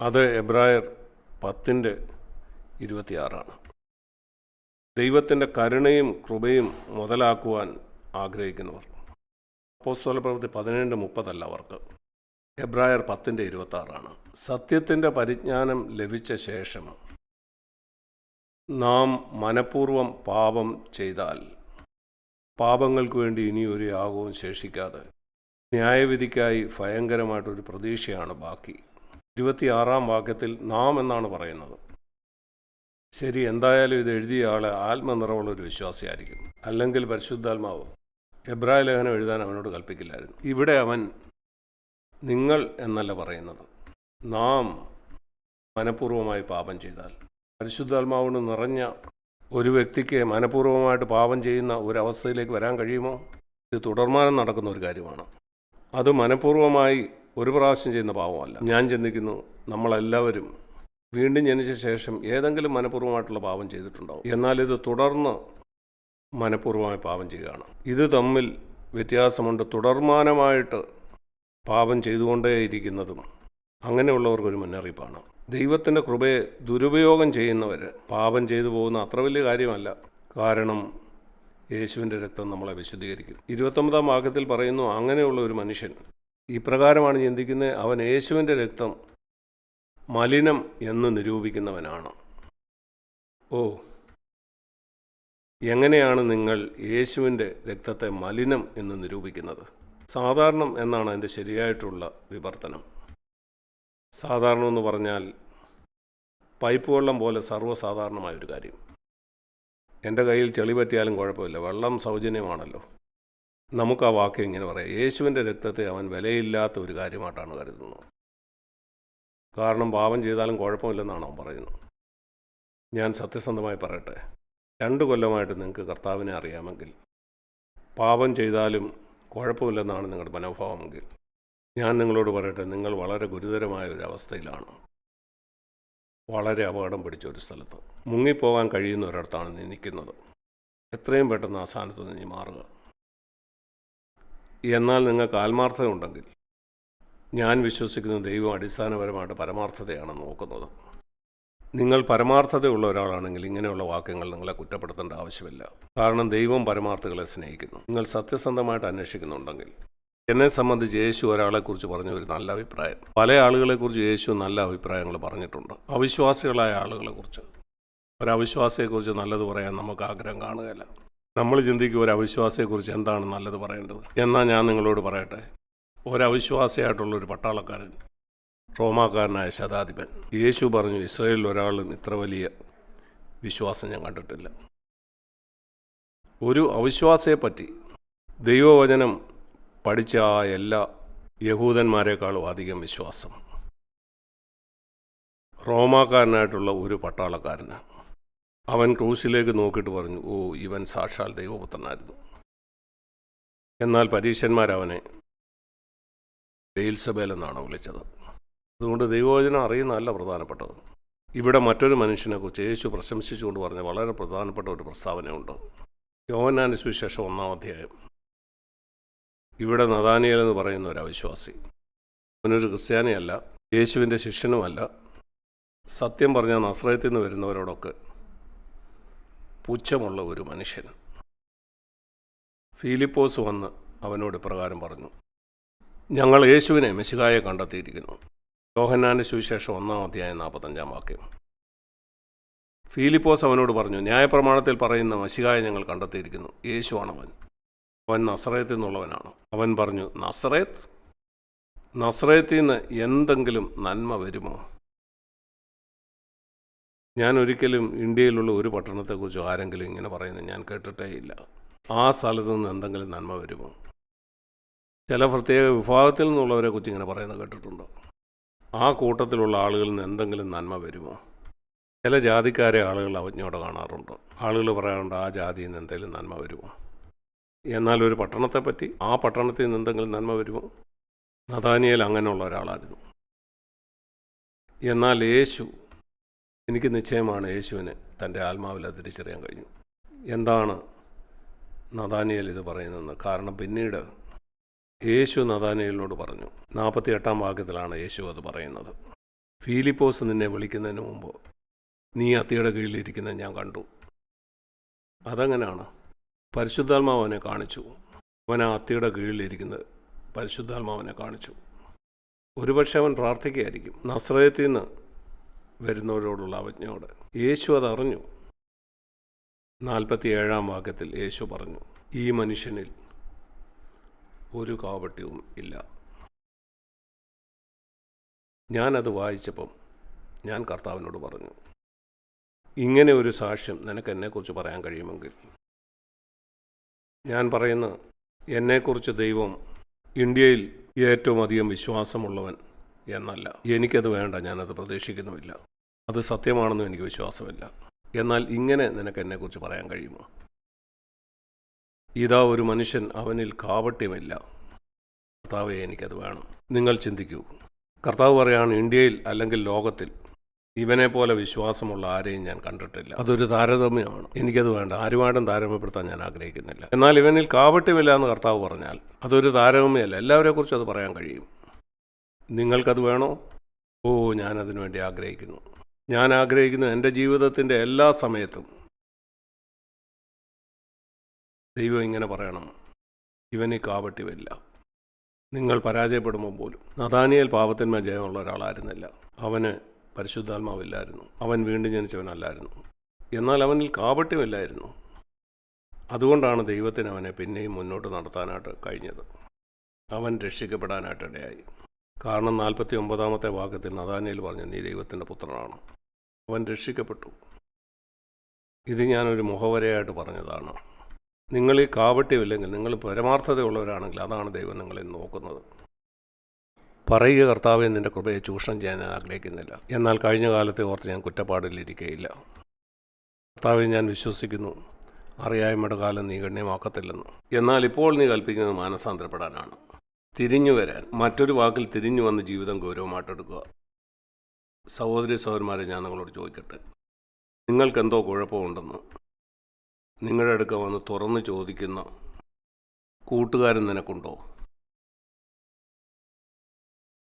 അത് എബ്രായർ പത്തിന്റെ ഇരുപത്തിയാറാണ്. ദൈവത്തിന്റെ കരുണയും കൃപയും മുതലാക്കുവാൻ ആഗ്രഹിക്കുന്നവർ. അപ്പോസ്തല പ്രവൃത്തി പതിനേഴ് മുപ്പതല്ല അവർക്ക്. എബ്രായർ പത്തിന്റെ ഇരുപത്താറാണ് സത്യത്തിന്റെ പരിജ്ഞാനം ലഭിച്ച ശേഷം നാം മനഃപൂർവം പാപം ചെയ്താൽ പാപങ്ങൾക്ക് വേണ്ടി ഇനി ഒരു യാഗവും ശേഷിക്കാതെ ന്യായവിധിക്കായി ഭയങ്കരമായിട്ടൊരു പ്രതീക്ഷയാണ് ബാക്കി. ഇരുപത്തിയാറാം വാക്യത്തിൽ നാം എന്നാണ് പറയുന്നത്. ശരി എന്തായാലും ഇത് എഴുതിയ ആൾ ആത്മനിറവുള്ള ഒരു വിശ്വാസിയായിരിക്കും. അല്ലെങ്കിൽ പരിശുദ്ധാത്മാവ് എബ്രായ ലേഖനം എഴുതാൻ അവനോട് കൽപ്പിക്കില്ലായിരുന്നു. ഇവിടെ അവൻ നിങ്ങൾ എന്നല്ല പറയുന്നത്. നാം മനഃപൂർവമായി പാപം ചെയ്താൽ. പരിശുദ്ധാത്മാവിന് നിറഞ്ഞ ഒരു വ്യക്തിക്ക് മനഃപൂർവമായിട്ട് പാപം ചെയ്യുന്ന ഒരവസ്ഥയിലേക്ക് വരാൻ കഴിയുമോ? ഇത് തുടർമാനം നടക്കുന്ന ഒരു കാര്യമാണ്. അത് മനഃപൂർവമായി ഒരു പ്രാവശ്യം ചെയ്യുന്ന പാവമല്ല. ഞാൻ ചിന്തിക്കുന്നു നമ്മളെല്ലാവരും വീണ്ടും ജനിച്ച ശേഷം ഏതെങ്കിലും മനഃപൂർവമായിട്ടുള്ള പാപം ചെയ്തിട്ടുണ്ടാവും. എന്നാൽ ഇത് തുടർന്ന് മനഃപൂർവമായി പാപം ചെയ്യുകയാണ്. ഇത് തമ്മിൽ വ്യത്യാസമുണ്ട്. തുടർമാനമായിട്ട് പാപം ചെയ്തുകൊണ്ടേയിരിക്കുന്നതും അങ്ങനെയുള്ളവർക്കൊരു മുന്നറിയിപ്പാണ്. ദൈവത്തിന്റെ കൃപയെ ദുരുപയോഗം ചെയ്യുന്നവർ പാപം ചെയ്തു പോകുന്ന അത്ര വലിയ കാര്യമല്ല. കാരണം യേശുവിന്റെ രക്തം നമ്മളെ വിശുദ്ധീകരിക്കും. ഇരുപത്തൊമ്പതാം വാക്യത്തിൽ പറയുന്നു അങ്ങനെയുള്ള ഒരു മനുഷ്യൻ ഇപ്രകാരമാണ് ചിന്തിക്കുന്നത് അവൻ യേശുവിന്റെ രക്തം മലിനം എന്ന് നിരൂപിക്കുന്നവനാണ്. ഓ എങ്ങനെയാണ് നിങ്ങൾ യേശുവിന്റെ രക്തത്തെ മലിനം എന്ന് നിരൂപിക്കുന്നത്? സാധാരണം എന്നാണ് അതിന്റെ ശരിയായിട്ടുള്ള വിവർത്തനം. സാധാരണ എന്ന് പറഞ്ഞാൽ പൈപ്പ് വെള്ളം പോലെ സർവസാധാരണമായൊരു കാര്യം. എന്റെ കയ്യിൽ ചെളി പറ്റിയാലും കുഴപ്പമില്ല. വെള്ളം സൗജന്യമാണല്ലോ. നമുക്ക് ആ വാക്യം ഇങ്ങനെ പറയാം. യേശുവിന്റെ രക്തത്തെ അവൻ വിലയില്ലാത്ത ഒരു കാര്യമായിട്ടാണ് കരുതുന്നത്. കാരണം പാപം ചെയ്താലും കുഴപ്പമില്ലെന്നാണ് അവൻ പറയുന്നത്. ഞാൻ സത്യസന്ധമായി പറയട്ടെ. രണ്ട് കൊല്ലമായിട്ട് നിങ്ങൾക്ക് കർത്താവിനെ അറിയാമെങ്കിൽ പാപം ചെയ്താലും കുഴപ്പമില്ലെന്നാണ് നിങ്ങളുടെ മനോഭാവമെങ്കിൽ ഞാൻ നിങ്ങളോട് പറയട്ടെ നിങ്ങൾ വളരെ ഗുരുതരമായ ഒരു അവസ്ഥയിലാണ്. വളരെ അപകടം പിടിച്ച ഒരു സ്ഥലത്ത് മുങ്ങിപ്പോകാൻ കഴിയുന്ന ഒരിടത്താണ് നീ നിൽക്കുന്നത്. എത്രയും പെട്ടെന്ന് ആ സ്ഥാനത്ത് നീ മാറുക. എന്നാൽ നിങ്ങൾക്ക് ആത്മാർത്ഥത ഉണ്ടെങ്കിൽ. ഞാൻ വിശ്വസിക്കുന്ന ദൈവം അടിസ്ഥാനപരമായിട്ട് പരമാർത്ഥതയാണ് നോക്കുന്നത്. നിങ്ങൾ പരമാർത്ഥതയുള്ള ഒരാളാണെങ്കിൽ ഇങ്ങനെയുള്ള വാക്യങ്ങൾ നിങ്ങളെ കുറ്റപ്പെടുത്തേണ്ട ആവശ്യമില്ല. കാരണം ദൈവം പരമാർത്ഥകളെ സ്നേഹിക്കുന്നു. നിങ്ങൾ സത്യസന്ധമായിട്ട് അന്വേഷിക്കുന്നുണ്ടെങ്കിൽ എന്നെ സംബന്ധിച്ച് യേശു ഒരാളെക്കുറിച്ച് പറഞ്ഞ ഒരു നല്ല അഭിപ്രായം. പല ആളുകളെക്കുറിച്ച് യേശു നല്ല അഭിപ്രായങ്ങൾ പറഞ്ഞിട്ടുണ്ട്. അവിശ്വാസികളായ ആളുകളെക്കുറിച്ച്. ഒരവിശ്വാസിയെക്കുറിച്ച് നല്ലത് പറയാൻ നമുക്ക് ആഗ്രഹം കാണുകയില്ല. നമ്മൾ ചിന്തിക്കുക ഒരു അവിശ്വാസിയെക്കുറിച്ച് എന്താണ് നല്ലത് പറയേണ്ടത്. എന്നാൽ ഞാൻ നിങ്ങളോട് പറയട്ടെ. ഒരവിശ്വാസിയായിട്ടുള്ള ഒരു പട്ടാളക്കാരൻ റോമാക്കാരനായ ശതാധിപൻ. യേശു പറഞ്ഞു ഇസ്രയേലിൽ ഒരാളും ഇത്ര വലിയ വിശ്വാസം ഞാൻ കണ്ടിട്ടില്ല. ഒരു അവിശ്വാസിയെപ്പറ്റി ദൈവവചനം പഠിച്ച ആ എല്ലാ യഹൂദന്മാരെക്കാളും അധികം വിശ്വാസം റോമാക്കാരനായിട്ടുള്ള ഒരു പട്ടാളക്കാരന് അവൻ ക്രൂശിലേക്ക് നോക്കിയിട്ട് പറഞ്ഞു ഓ ഇവൻ സാക്ഷാൽ ദൈവപുത്രനായിരുന്നു. എന്നാൽ പരീശന്മാരവനെ ബെയിൽസബേൽ എന്നാണ് വിളിച്ചത്. അതുകൊണ്ട് ദൈവവചനം അറിയുന്നതല്ല പ്രധാനപ്പെട്ടത്. ഇവിടെ മറ്റൊരു മനുഷ്യനെക്കുറിച്ച് യേശു പ്രശംസിച്ചുകൊണ്ട് പറഞ്ഞ വളരെ പ്രധാനപ്പെട്ട ഒരു പ്രസ്താവനയുണ്ട്. യോഹന്നാന്റെ സുവിശേഷം ഒന്നാം അധ്യായം. ഇവിടെ നദാനിയൽ എന്ന് പറയുന്ന ഒരു അവിശ്വാസി. അവനൊരു ക്രിസ്ത്യാനിയല്ല യേശുവിന്റെ ശിഷ്യനുമല്ല. സത്യം പറഞ്ഞാൽ നസ്രയത്തിൽ നിന്ന് വരുന്നവരോടൊക്കെ പുച്ഛമുള്ള ഒരു മനുഷ്യൻ. ഫിലിപ്പോസ് വന്ന് അവനോട് പ്രകാരം പറഞ്ഞു ഞങ്ങൾ യേശുവിനെ മെശികായെ കണ്ടെത്തിയിരിക്കുന്നു. യോഹന്നാന്റെ സുവിശേഷം ഒന്നാം അധ്യായം നാൽപ്പത്തഞ്ചാം വാക്യം. ഫിലിപ്പോസ് അവനോട് പറഞ്ഞു ന്യായപ്രമാണത്തിൽ പറയുന്ന മഷികായെ ഞങ്ങൾ കണ്ടെത്തിയിരിക്കുന്നു. യേശുവാണവൻ അവൻ നസ്രയത്തിൽ നിന്നുള്ളവനാണ് അവൻ പറഞ്ഞു നസ്രയത്ത് നസ്രയത്തിൽ നിന്ന് എന്തെങ്കിലും നന്മ വരുമോ? ഞാൻ ഒരിക്കലും ഇന്ത്യയിലുള്ള ഒരു പട്ടണത്തെക്കുറിച്ച് ആരെങ്കിലും ഇങ്ങനെ പറയുന്നത് ഞാൻ കേട്ടിട്ടേ ഇല്ല. ആ സ്ഥലത്തു നിന്ന് എന്തെങ്കിലും നന്മ വരുമോ? ചില പ്രത്യേക വിഭാഗത്തിൽ നിന്നുള്ളവരെ കുറിച്ച് ഇങ്ങനെ പറയുന്നത് കേട്ടിട്ടുണ്ടോ? ആ കൂട്ടത്തിലുള്ള ആളുകളിൽ നിന്ന് എന്തെങ്കിലും നന്മ വരുമോ? ചില ജാതിക്കാരെ ആളുകൾ അവജ്ഞയോടെ കാണാറുണ്ട്? ആളുകൾ പറയാറുണ്ട് ആ ജാതിയിൽ നിന്ന് എന്തെങ്കിലും നന്മ വരുമോ? എന്നാൽ ഒരു പട്ടണത്തെപ്പറ്റി ആ പട്ടണത്തിൽ നിന്ന് എന്തെങ്കിലും നന്മ വരുമോ? നദാനിയൽ അങ്ങനെയുള്ള ഒരാളായിരുന്നു. എന്നാൽ യേശു എനിക്ക് നിശ്ചയമാണ് യേശുവിനെ തന്റെ ആത്മാവിൽ അത് തിരിച്ചറിയാൻ കഴിഞ്ഞു. എന്താണ് നദാനിയൽ ഇത് പറയുന്നതെന്ന്? കാരണം പിന്നീട് യേശു നദാനിയലിനോട് പറഞ്ഞു. നാൽപ്പത്തി എട്ടാം വാക്യത്തിലാണ് യേശു അത് പറയുന്നത്. ഫീലിപ്പോസ് നിന്നെ വിളിക്കുന്നതിന് മുമ്പ് നീ അത്തിയുടെ കീഴിലിരിക്കുന്നത് ഞാൻ കണ്ടു. അതങ്ങനെയാണ്. പരിശുദ്ധാത്മാവനെ കാണിച്ചു. അവൻ ആ അത്തിയുടെ കീഴിലിരിക്കുന്നത് പരിശുദ്ധാത്മാവനെ കാണിച്ചു. ഒരുപക്ഷെ അവൻ പ്രാർത്ഥിക്കുകയായിരിക്കും. നസ്രയത്തിൽ നിന്ന് വരുന്നവരോടുള്ള അവജ്ഞയോട്. യേശു അതറിഞ്ഞു. നാൽപ്പത്തി ഏഴാം വാക്യത്തിൽ യേശു പറഞ്ഞു ഈ മനുഷ്യനിൽ ഒരു കാപട്യവും ഇല്ല. ഞാനത് വായിച്ചപ്പം ഞാൻ കർത്താവിനോട് പറഞ്ഞു ഇങ്ങനെ ഒരു സാക്ഷ്യം നിനക്ക് എന്നെക്കുറിച്ച് പറയാൻ കഴിയുമെങ്കിൽ ഞാൻ പറയുന്ന എന്നെക്കുറിച്ച് ദൈവം ഇന്ത്യയിൽ ഏറ്റവും അധികം വിശ്വാസമുള്ളവൻ എന്നല്ല. എനിക്കത് വേണ്ട ഞാനത് പ്രതീക്ഷിക്കുന്നുമില്ല. അത് സത്യമാണെന്നും എനിക്ക് വിശ്വാസമില്ല. എന്നാൽ ഇങ്ങനെ നിനക്ക് എന്നെക്കുറിച്ച് പറയാൻ കഴിയുമോ? ഇതാ ഒരു മനുഷ്യൻ അവനിൽ കാപട്യമില്ല. കർത്താവെ എനിക്കത് വേണം. നിങ്ങൾ ചിന്തിക്കൂ. കർത്താവ് പറയാണ് ഇന്ത്യയിൽ അല്ലെങ്കിൽ ലോകത്തിൽ ഇവനെ പോലെ വിശ്വാസമുള്ള ആരെയും ഞാൻ കണ്ടിട്ടില്ല. അതൊരു താരതമ്യമാണ്. എനിക്കത് വേണ്ട. ആരുമായിട്ടും താരതമ്യപ്പെടുത്താൻ ഞാൻ ആഗ്രഹിക്കുന്നില്ല. എന്നാൽ ഇവനിൽ കാപട്യമില്ല എന്ന് കർത്താവ് പറഞ്ഞാൽ അതൊരു താരതമ്യമല്ല. എല്ലാവരെ കുറിച്ചും അത് പറയാൻ കഴിയും. നിങ്ങൾക്കത് വേണോ? ഓ ഞാനതിനു വേണ്ടി ആഗ്രഹിക്കുന്നു. ഞാൻ ആഗ്രഹിക്കുന്നു എന്റെ ജീവിതത്തിന്റെ എല്ലാ സമയത്തും. ദൈവം ഇങ്ങനെ പറയണം. ഇവനെ കാവട്ടി വരില്ല. നിങ്ങൾ പരാജയപ്പെടുമ്പോൾ പോലും. നദാനിയൽ പാപത്തിന്മേൽ ജയമുള്ള ഒരാളായിരുന്നില്ല. അവന് പരിശുദ്ധാത്മാവില്ലായിരുന്നു. അവൻ വീണ്ടും ജനിച്ചവനല്ലായിരുന്നു. എന്നാൽ അവനിൽ കാപട്യമില്ലായിരുന്നു അതുകൊണ്ടാണ് ദൈവത്തിന് അവനെ പിന്നെയും മുന്നോട്ട് നടത്താനായിട്ട് കഴിഞ്ഞത്. അവൻ രക്ഷിക്കപ്പെടാനായിട്ടിടയായി കാരണം നാൽപ്പത്തി ഒമ്പതാമത്തെ വാക്യത്തിൽ നദാനയിൽ പറഞ്ഞു നീ ദൈവത്തിന്റെ പുത്രനാണ്. അവൻ രക്ഷിക്കപ്പെട്ടു. ഇത് ഞാനൊരു മുഖവരയായിട്ട് പറഞ്ഞതാണ്. നിങ്ങൾ ഈ കാപട്യമില്ലെങ്കിൽ നിങ്ങൾ പരമാർത്ഥതയുള്ളവരാണെങ്കിൽ അതാണ് ദൈവം നിങ്ങളെ നോക്കുന്നത്. പറയുക കർത്താവെ നിന്റെ കൃപയെ ചൂഷണം ചെയ്യാൻ ഞാൻ ആഗ്രഹിക്കുന്നില്ല. എന്നാൽ കഴിഞ്ഞ കാലത്തെ ഓർത്ത് ഞാൻ കുറ്റപ്പാടിലിരിക്കുകയില്ല കർത്താവെ ഞാൻ വിശ്വസിക്കുന്നു. അറിയായ്മയുടെ കാലം നീ ഗണ്യമാക്കത്തില്ലെന്ന്. എന്നാൽ ഇപ്പോൾ നീ കൽപ്പിക്കുന്നത് മാനസാന്തരപ്പെടാനാണ്. തിരിഞ്ഞു വരാൻ മറ്റൊരു വാക്കിൽ തിരിഞ്ഞു വന്ന് ജീവിതം ഗൗരവമായിട്ടെടുക്കുക. സഹോദരി സഹോദരന്മാരെ ഞാൻ നിങ്ങളോട് ചോദിക്കട്ടെ. നിങ്ങൾക്കെന്തോ കുഴപ്പമുണ്ടെന്ന്? നിങ്ങളുടെ അടുക്ക വന്ന് തുറന്ന് ചോദിക്കുന്ന കൂട്ടുകാരൻ നിനക്കുണ്ടോ?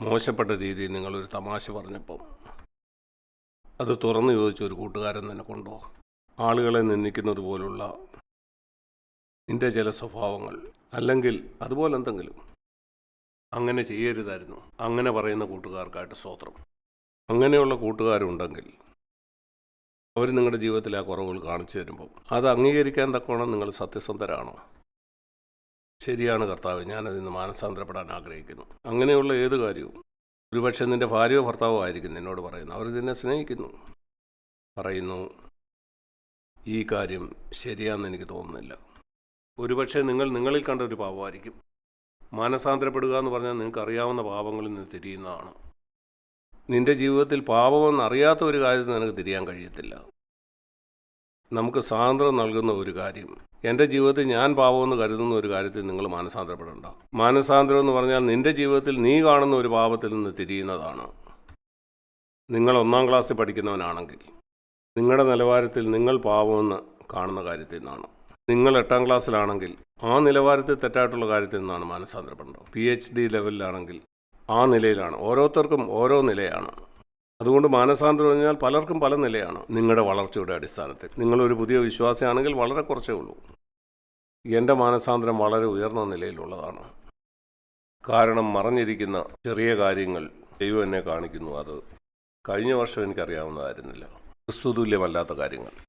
മോശപ്പെട്ട രീതിയിൽ നിങ്ങളൊരു തമാശ പറഞ്ഞപ്പം അത് തുറന്നു ചോദിച്ച ഒരു കൂട്ടുകാരൻ നിനക്കുണ്ടോ? ആളുകളെ നിന്ദിക്കുന്നത് പോലുള്ള നിന്റെ ചില സ്വഭാവങ്ങൾ അല്ലെങ്കിൽ അതുപോലെ എന്തെങ്കിലും. അങ്ങനെ ചെയ്യരുതായിരുന്നു. അങ്ങനെ പറയുന്ന കൂട്ടുകാർക്കായിട്ട് സ്തോത്രം. അങ്ങനെയുള്ള കൂട്ടുകാരുണ്ടെങ്കിൽ അവർ നിങ്ങളുടെ ജീവിതത്തിൽ ആ കുറവുകൾ കാണിച്ചു തരുമ്പോൾ അത് അംഗീകരിക്കാൻ തക്കവണ്ണം നിങ്ങൾ സത്യസന്ധരാണോ? ശരിയാണ് കർത്താവ് ഞാനതിൽ നിന്ന് മാനസാന്തരപ്പെടാൻ ആഗ്രഹിക്കുന്നു. അങ്ങനെയുള്ള ഏത് കാര്യവും? ഒരുപക്ഷെ നിന്റെ ഭാര്യയോ ഭർത്താവോ ആയിരിക്കും നിന്നോട് പറയുന്നത് അവർ നിന്നെ സ്നേഹിക്കുന്നു. പറയുന്നു ഈ കാര്യം ശരിയാണെന്ന് എനിക്ക് തോന്നുന്നില്ല. ഒരുപക്ഷെ നിങ്ങൾ നിങ്ങളിൽ കണ്ട ഒരു പാപമായിരിക്കും. മാനസാന്തരപ്പെടുക എന്ന് പറഞ്ഞാൽ നിങ്ങൾക്ക് അറിയാവുന്ന പാപങ്ങളിൽ നിന്ന് തിരിയുന്നതാണ്. നിന്റെ ജീവിതത്തിൽ പാപമെന്ന് അറിയാത്ത ഒരു കാര്യത്തിൽ നിനക്ക് തിരിയാൻ കഴിയത്തില്ല. നമുക്ക് സ്വാതന്ത്ര്യം നൽകുന്ന ഒരു കാര്യം എന്റെ ജീവിതത്തിൽ ഞാൻ പാപമെന്ന് കരുതുന്ന ഒരു കാര്യത്തിൽ നിങ്ങൾ മാനസാന്തരപ്പെടേണ്ട. മാനസാന്തരം എന്ന് പറഞ്ഞാൽ നിന്റെ ജീവിതത്തിൽ നീ കാണുന്ന ഒരു പാപത്തിൽ നിന്ന് തിരിയുന്നതാണ്. നിങ്ങൾ ഒന്നാം ക്ലാസ്സിൽ പഠിക്കുന്നവനാണെങ്കിൽ നിങ്ങളുടെ നിലവാരത്തിൽ നിങ്ങൾ പാപമെന്ന് കാണുന്ന കാര്യത്തിൽ നിന്നാണ്. നിങ്ങൾ എട്ടാം ക്ലാസ്സിലാണെങ്കിൽ ആ നിലവാരത്തിൽ തെറ്റായിട്ടുള്ള കാര്യത്തിൽ നിന്നാണ് മാനസാന്തരപ്പെടേണ്ടത് പി എച്ച് ഡി ലെവലിലാണെങ്കിൽ ആ നിലയിലാണ്. ഓരോരുത്തർക്കും ഓരോ നിലയാണ്. അതുകൊണ്ട് മാനസാന്തരം പറഞ്ഞാൽ പലർക്കും പല നിലയാണ് നിങ്ങളുടെ വളർച്ചയുടെ അടിസ്ഥാനത്തിൽ. നിങ്ങളൊരു പുതിയ വിശ്വാസിയാണെങ്കിൽ വളരെ കുറച്ചേ ഉള്ളൂ. എന്റെ മാനസാന്തരം വളരെ ഉയർന്ന നിലയിലുള്ളതാണ്. കാരണം മറഞ്ഞിരിക്കുന്ന ചെറിയ കാര്യങ്ങൾ ദൈവം എന്നെ കാണിക്കുന്നു. അത് കഴിഞ്ഞ വർഷം എനിക്കറിയാവുന്നതായിരുന്നില്ല. ക്രിസ്തുതുല്യമല്ലാത്ത കാര്യങ്ങൾ.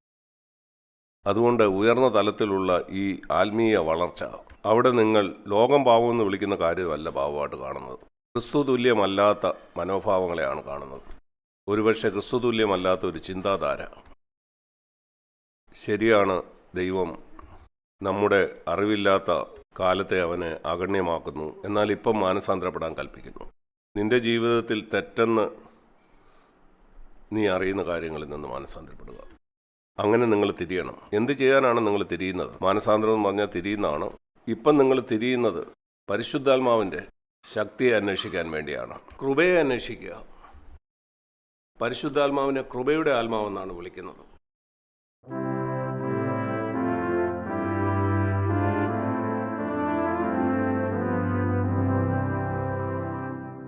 അതുകൊണ്ട് ഉയർന്ന തലത്തിലുള്ള ഈ ആത്മീയ വളർച്ച അവിടെ നിങ്ങൾ ലോകം പാവം എന്ന് വിളിക്കുന്ന കാര്യമല്ല പാവമായിട്ട് കാണുന്നത്. ക്രിസ്തു തുല്യമല്ലാത്ത മനോഭാവങ്ങളെയാണ് കാണുന്നത്. ഒരുപക്ഷെ ക്രിസ്തു തുല്യമല്ലാത്ത ഒരു ചിന്താധാര. ശരിയാണ് ദൈവം നമ്മുടെ അറിവില്ലാത്ത കാലത്തെ അവനെ അഗണ്യമാക്കുന്നു. എന്നാൽ ഇപ്പം മാനസാന്തരപ്പെടാൻ കൽപ്പിക്കുന്നു. നിന്റെ ജീവിതത്തിൽ തെറ്റെന്ന് നീ അറിയുന്ന കാര്യങ്ങളിൽ നിന്ന് മാനസാന്തരപ്പെടുക. അങ്ങനെ നിങ്ങൾ തിരിയണം. എന്ത് ചെയ്യാനാണ് നിങ്ങൾ തിരിയുന്നത്? മാനസാന്തരം എന്ന് പറഞ്ഞാൽ തിരിയുന്നതാണ്. ഇപ്പം നിങ്ങൾ തിരിയുന്നത് പരിശുദ്ധാത്മാവിന്റെ ശക്തിയെ അന്വേഷിക്കാൻ വേണ്ടിയാണ്. കൃപയെ അന്വേഷിക്കുക. പരിശുദ്ധാത്മാവിനെ കൃപയുടെ ആത്മാവെന്നാണ് വിളിക്കുന്നത്.